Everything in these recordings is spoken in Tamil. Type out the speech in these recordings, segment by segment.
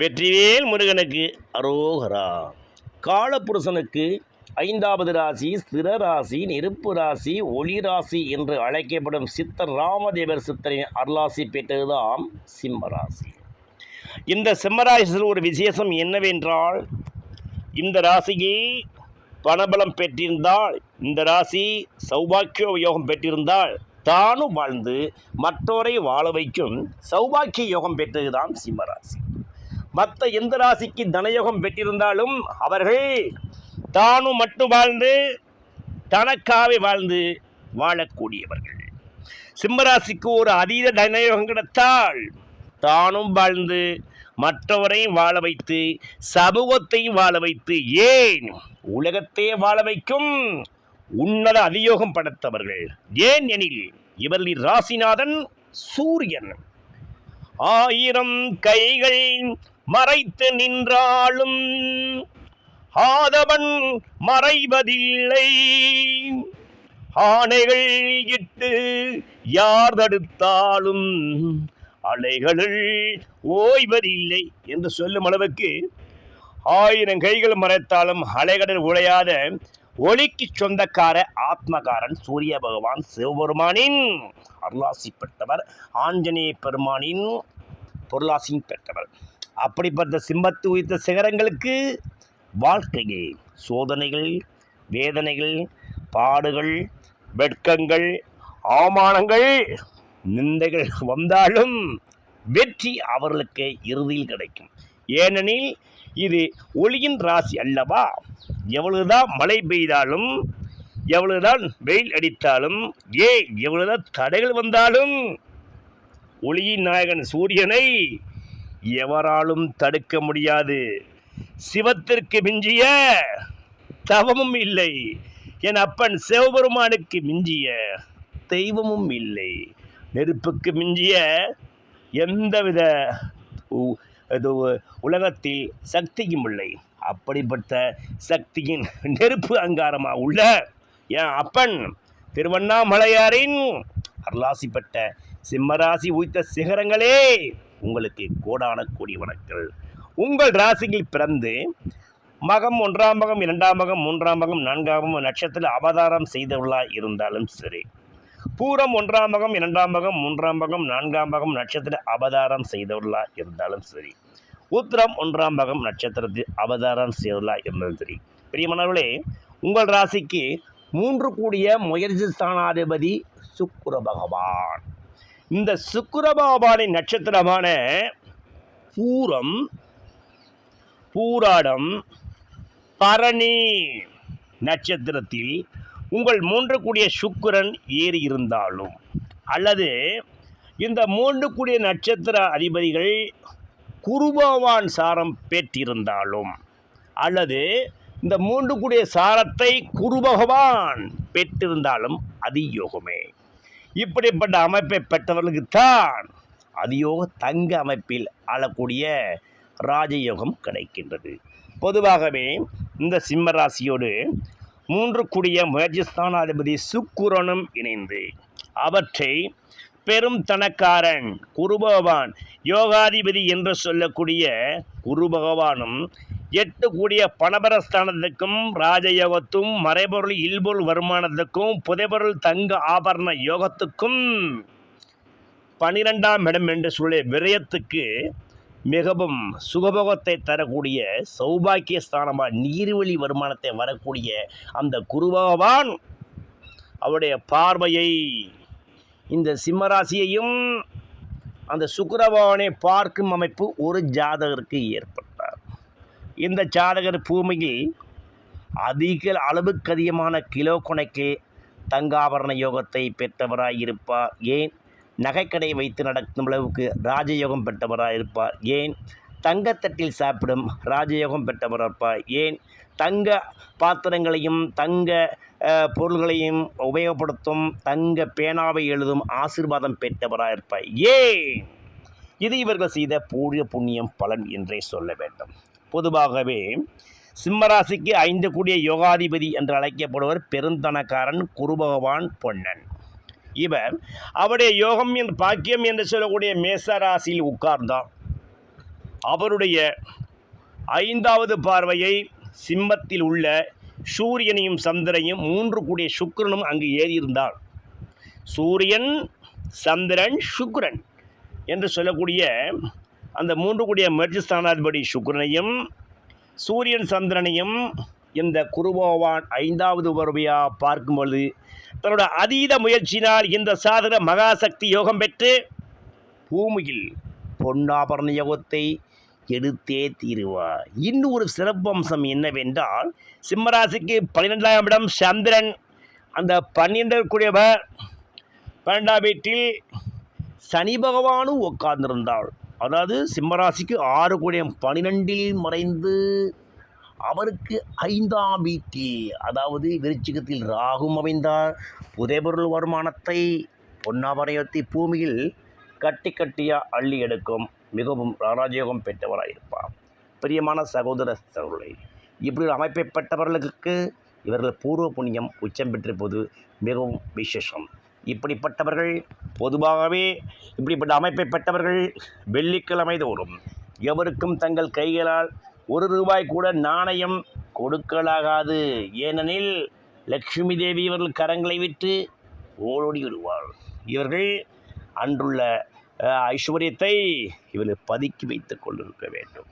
வெற்றிவேல் முருகனுக்கு அரோகரா. காலபுருஷனுக்கு ஐந்தாவது ராசி ஸ்திர ராசி நெருப்பு ராசி ஒளி ராசி என்று அழைக்கப்படும் சித்தர் ராமதேவர் சித்தரின் அருளாசி பெற்றதுதான் சிம்ம ராசி. இந்த சிம்மராசியில் ஒரு விசேஷம் என்னவென்றால் இந்த ராசிக்கு பணபலம் பெற்றிருந்தால் இந்த ராசி சௌபாக்கிய யோகம் பெற்றிருந்தால் தானும் வாழ்ந்து மற்றோரை வாழ வைக்கும் சௌபாக்கிய யோகம் பெற்றதுதான் சிம்மராசி மற்ற எந்த ராசிக்கு தனயோகம் பெற்றிருந்தாலும் அவர்கள் தானும் மட்டும் வாழ்ந்து தனக்காவே வாழ்ந்து வாழக்கூடியவர்கள். சிம்மராசிக்கு ஒரு அதீத தனயோகம் கிடைத்தால் தானும் வாழ்ந்து மற்றவரையும் வாழ வைத்து சமூகத்தையும் வாழ வைத்து ஏன் உலகத்தையே வாழ வைக்கும் உன்னத அதியோகம் படைத்தவர்கள். ஏன் எனில் இவர்களின் ராசிநாதன் சூரியன். ஆயிரம் கைகள் மறைத்து நின்றாலும் ஆதவன் மறைவதில்லை. ஆணைகள் இட்டு யார் தடுத்தாலும் அலைகளில் ஓய்வதில்லை என்று சொல்லும் அளவுக்கு ஆயிரம் கைகள் மறைத்தாலும் அலைகடல் உடையாத ஒளிக்கு சொந்தக்கார ஆத்மகாரன் சூரிய பகவான் சிவபெருமானின் அருளாசி பெற்றவர் ஆஞ்சநேய பெருமானின் பொருளாசியும் பெற்றவர். அப்படிப்பட்ட சிம்மத்து உயிர்த்த சிகரங்களுக்கு வாழ்க்கையில் சோதனைகள் வேதனைகள் பாடுகள் வெட்கங்கள் அவமானங்கள் நிந்தைகள் வந்தாலும் வெற்றி அவர்களுக்கு இறுதியில் கிடைக்கும். ஏனெனில் இது ஒளியின் ராசி அல்லவா? எவ்வளவுதான் மழை பெய்தாலும் எவ்வளவுதான் வெயில் அடித்தாலும் ஏன் எவ்வளவுதான் தடைகள் வந்தாலும் ஒளியின் நாயகன் சூரியனை எவராலும் தடுக்க முடியாது. சிவத்திற்கு மிஞ்சிய தவமும் இல்லை. என் அப்பன் சிவபெருமானுக்கு மிஞ்சிய தெய்வமும் இல்லை. நெருப்புக்கு மிஞ்சிய எந்தவித உ- இது உலகத்தில் சக்தியும் இல்லை. அப்படிப்பட்ட சக்தியின் நெருப்பு அங்காரமாக உள்ள என் அப்பன் திருவண்ணாமலையாரின் அருளாசி பெற்ற சிம்மராசி உய்த்த சிகரங்களே உங்களுக்கு கோடான கோடி வணக்கங்கள். உங்கள் ராசியில் பிறந்து மகம் ஒன்றாம் மகம் இரண்டாம் மகம் மூன்றாம் மகம் நான்காம் மகம் நட்சத்திர அவதாரம் செய்தவர்களாக இருந்தாலும் சரி. பூரம் ஒன்றாம் மகம் இரண்டாம் மகம் மூன்றாம் மகம் நான்காம் மகம் நட்சத்திர அவதாரம் செய்தவர்களாக இருந்தாலும் சரி. உத்திரம் ஒன்றாம் பாகம் நட்சத்திரத்தில் அவதாரம் செய்தவர்களாக இருந்தாலும் சரி பிரியமானவர்களே உங்கள் ராசிக்கு மூன்று கூடிய முயற்சி ஸ்தானாதிபதி சுக்குர பகவான். இந்த சுக்குர பகவானின் நட்சத்திரமான பூரம் பூராடம் பரணி நட்சத்திரத்தில் உங்கள் மூன்று கூடிய சுக்கிரன் ஏறி இருந்தாலும் அல்லது இந்த மூன்று கூடிய நட்சத்திர அதிபதிகள் குருபவான் சாரம் பெற்றிருந்தாலும் அல்லது இந்த மூன்று கூடிய சாரத்தை குருபகவான் பெற்றிருந்தாலும் அதியோகமே. இப்படிப்பட்ட அமைப்பை பெற்றவர்களுக்குத்தான் அதியோக தங்க அமைப்பில் ஆளக்கூடிய ராஜயோகம் கிடைக்கின்றது. பொதுவாகவே இந்த சிம்ம ராசியோடு மூன்று கூடிய முயற்சி ஸ்தானாதிபதி சுக்குரனும் இணைந்து அவற்றை பெரும் தனக்காரன் குருபவான் யோகாதிபதி என்று சொல்லக்கூடிய குரு பகவானும் எட்டு கூடிய பணபரஸ்தானத்துக்கும் ராஜயோகத்தும் மறைபொருள் இல்பொருள் வருமானத்துக்கும் புதைபொருள் தங்க ஆபரண யோகத்துக்கும் பனிரெண்டாம் இடம் என்று சொல்லி விரயத்துக்கு மிகவும் சுகபோகத்தை தரக்கூடிய சௌபாக்கிய ஸ்தானமாக நீர்வழி வருமானத்தை வரக்கூடிய அந்த குரு பகவான் அவருடைய பார்வையை இந்த சிம்மராசியையும் அந்த சுக்கரபவனை பார்க்கும் அமைப்பு ஒரு ஜாதகருக்கு ஏற்பட்டார். இந்த ஜாதகர் பூமியில் அதிக அளவுக்கு அதிகமான கிலோ கணக்கு தங்காபரண யோகத்தை பெற்றவராக இருப்பார். ஏன்? நகைக்கடை வைத்து நடக்கும் அளவுக்கு ராஜயோகம் பெற்றவராக இருப்பார். ஏன்? தங்கத்தட்டில் சாப்பிடும் ராஜயோகம் பெற்றவரப்பா ஏன்? தங்க பாத்திரங்களையும் தங்க பொருள்களையும் உபயோகப்படுத்தும் தங்க பேனாவை எழுதும் ஆசீர்வாதம் பெற்றவராக இருப்பார் ஏன்? இது இவர்கள் செய்த பூரிய புண்ணியம் பலன் என்றே சொல்ல வேண்டும். பொதுவாகவே சிம்மராசிக்கு ஐந்து கூடிய யோகாதிபதி என்று அழைக்கப்படுவர் பெருந்தனக்காரன் குரு பகவான் பொன்னன். இவர் அவருடைய யோகம் என் பாக்கியம் என்று சொல்லக்கூடிய மேச ராசியில் உட்கார்ந்தார் அவருடைய ஐந்தாவது பார்வையை சிம்மத்தில் உள்ள சூரியனையும் சந்திரனையும் மூன்று கூடிய சுக்கிரனும் அங்கு ஏறியிருந்தார் சூரியன் சந்திரன் சுக்கிரன் என்று சொல்லக்கூடிய அந்த மூன்று கூடிய மெர்ஜி ஸ்தானாதிபதி சுக்கிரனையும் சூரியன் சந்திரனையும் இந்த குருபோவான் ஐந்தாவது வருவையாக பார்க்கும் பொழுது தன்னோட அதீத முயற்சியினால் இந்த சாதக மகாசக்தி யோகம் பெற்று பூமியில் பொன்னாபரண யோகத்தை எடுத்தே தீருவார். இன்னும் ஒரு சிறப்பம்சம் என்னவென்றால் சிம்மராசிக்கு பன்னிரெண்டாம் இடம் சந்திரன். அந்த பன்னிரெண்டு கூடியவர் பன்னெண்டாம் வீட்டில் சனி பகவானும் உட்கார்ந்திருந்தாள் அதாவது சிம்மராசிக்கு ஆறு கூடிய பனிரெண்டில் மறைந்து அவருக்கு ஐந்தாம் வீட்டில் அதாவது விருச்சிகத்தில் ராகும் அமைந்தார். புதைபொருள் வருமானத்தை பொன்னாபரையத்தை பூமியில் கட்டி கட்டியாக அள்ளி எடுக்கும். மிகவும் ராராஜயோகம் பெற்றவராக இருப்பார் பிரியமான சகோதர சகோதரி இப்படி ஒரு அமைப்பை பெற்றவர்களுக்கு இவர்கள் பூர்வ புண்ணியம் உச்சம் பெற்றிருப்பது மிகவும் விசேஷம். இப்படிப்பட்டவர்கள் பொதுவாகவே இப்படிப்பட்ட அமைப்பை பெற்றவர்கள் வெள்ளிக்கிழமை தோறும் எவருக்கும் தங்கள் கைகளால் ஒரு ரூபாய் கூட நாணயம் கொடுக்கலாகாது. ஏனெனில் லக்ஷ்மி தேவி இவர்கள் கரங்களை விட்டு ஓடோடி வருவார் இவர்கள் அன்றுள்ள ஐஸ்வர்யத்தை இவர்கள் பதுக்கி வைத்துக் கொண்டிருக்க வேண்டும்.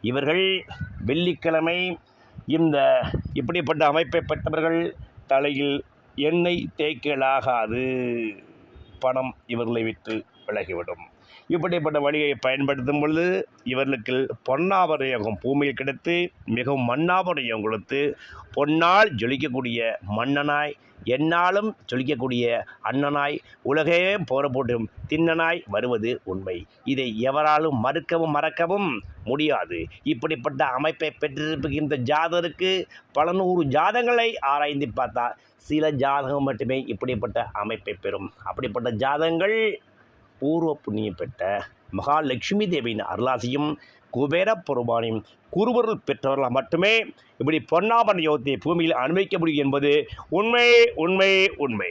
இவர்கள் வெள்ளிக்கிழமை இந்த இப்படிப்பட்ட அமைப்பை பெற்றவர்கள் தலையில் எண்ணெய் தேய்க்கலாகாது. பணம் இவர்களை விட்டு விலகிவிடும். இப்படிப்பட்ட வழியை பயன்படுத்தும் பொழுது இவர்களுக்கு பொன்னாபரயோகம் பூமியில் கிடைத்து மிகவும் மண்ணாபரயோகம் கொடுத்து பொன்னால் ஜொலிக்கக்கூடிய மன்னனாய் என்னாலும் ஜொலிக்கக்கூடிய அண்ணனாய் உலகே போற போட்டும் திண்ணனாய் வருவது உண்மை. இதை எவராலும் மறுக்கவும் மறக்கவும் முடியாது. இப்படிப்பட்ட அமைப்பை பெற்றிருக்கின்ற ஜாதகருக்கு பல நூறு ஜாதங்களை ஆராய்ந்து பார்த்தா சில ஜாதகம் மட்டுமே இப்படிப்பட்ட அமைப்பை பெறும். அப்படிப்பட்ட ஜாதகங்கள் பூர்வ புண்ணியம் பெற்ற மகாலட்சுமி தேவியின் அருளாசியும் குபேர பெருமானியும் குருவருள் பெற்றவர்களால் மட்டுமே இப்படி பொன்னாபன யோகத்தை பூமியில் அனுபவிக்க முடியும் என்பது உண்மை உண்மை உண்மை.